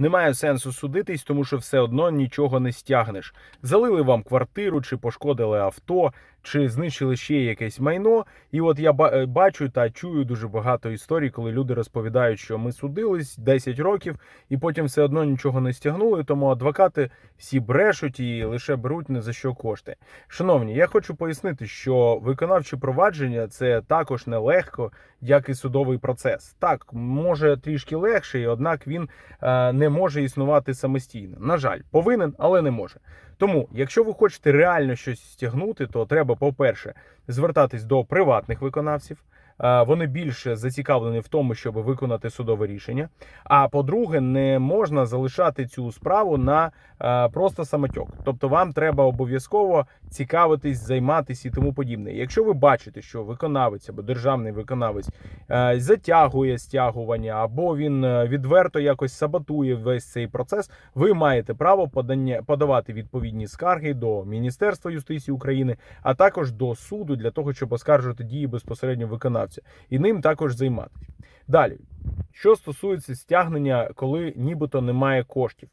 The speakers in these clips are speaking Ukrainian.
Немає сенсу судитись, тому що все одно нічого не стягнеш. Залили вам квартиру, чи пошкодили авто, чи знищили ще якесь майно. І от я е, бачу та чую дуже багато історій, коли люди розповідають, що ми судились 10 років, і потім все одно нічого не стягнули. Тому адвокати всі брешуть і лише беруть не за що кошти. Шановні, я хочу пояснити, що виконавче провадження це також нелегко, як і судовий процес. Так, може трішки легше, однак він е, може існувати самостійно. На жаль, повинен, але не може. Тому, якщо ви хочете реально щось стягнути, то треба, по-перше, звертатись до приватних виконавців. Вони більше зацікавлені в тому, щоб виконати судове рішення. А по-друге, не можна залишати цю справу на просто самотьок. Тобто, вам треба обов'язково цікавитись, займатися і тому подібне. Якщо ви бачите, що виконавець або державний виконавець затягує стягування, або він відверто якось саботує весь цей процес, ви маєте право подання подавати відповідні скарги до Міністерства юстиції України, а також до суду для того, щоб оскаржувати дії безпосередньо виконавця, і ним також займатися. Далі, що стосується стягнення, коли нібито немає коштів.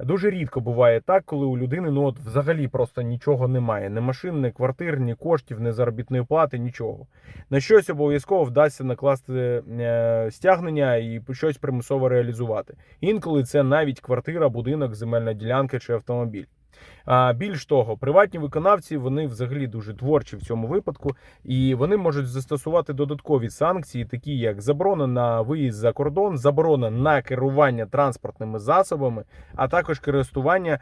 Дуже рідко буває так, коли у людини ну от взагалі просто нічого немає: ні машин, ні квартир, ні коштів, ні заробітної плати, нічого. На щось обов'язково вдасться накласти е, стягнення і щось примусово реалізувати. Інколи це навіть квартира, будинок, земельна ділянка чи автомобіль. Більш того, приватні виконавці вони взагалі дуже творчі в цьому випадку, і вони можуть застосувати додаткові санкції, такі як заборона на виїзд за кордон, заборона на керування транспортними засобами, а також користування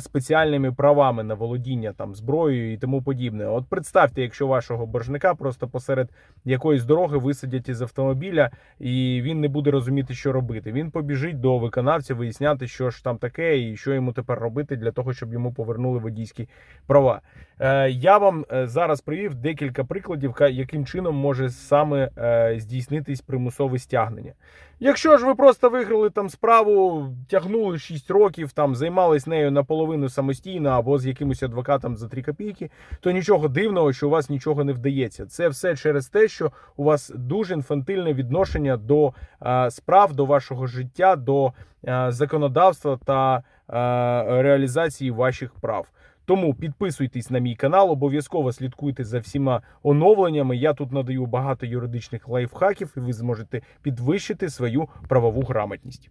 спеціальними правами на володіння там зброєю і тому подібне. От представте, якщо вашого боржника просто посеред якоїсь дороги висадять із автомобіля, і він не буде розуміти, що робити. Він побіжить до виконавця виясняти, що ж там таке, і що йому тепер робити для того, щоб йому повернули водійські права. Е, Я вам е, зараз привів декілька прикладів, яким чином може саме е, здійснитись примусове стягнення. Якщо ж ви просто виграли там справу, тягнули 6 років, там займались нею наполовину самостійно або з якимось адвокатом за 3 копійки, то нічого дивного, що у вас нічого не вдається. Це все через те, що у вас дуже інфантильне відношення до справ, до вашого життя, до законодавства та реалізації ваших прав. Тому підписуйтесь на мій канал, обов'язково слідкуйте за всіма оновленнями. Я тут надаю багато юридичних лайфхаків, і ви зможете підвищити свою правову грамотність.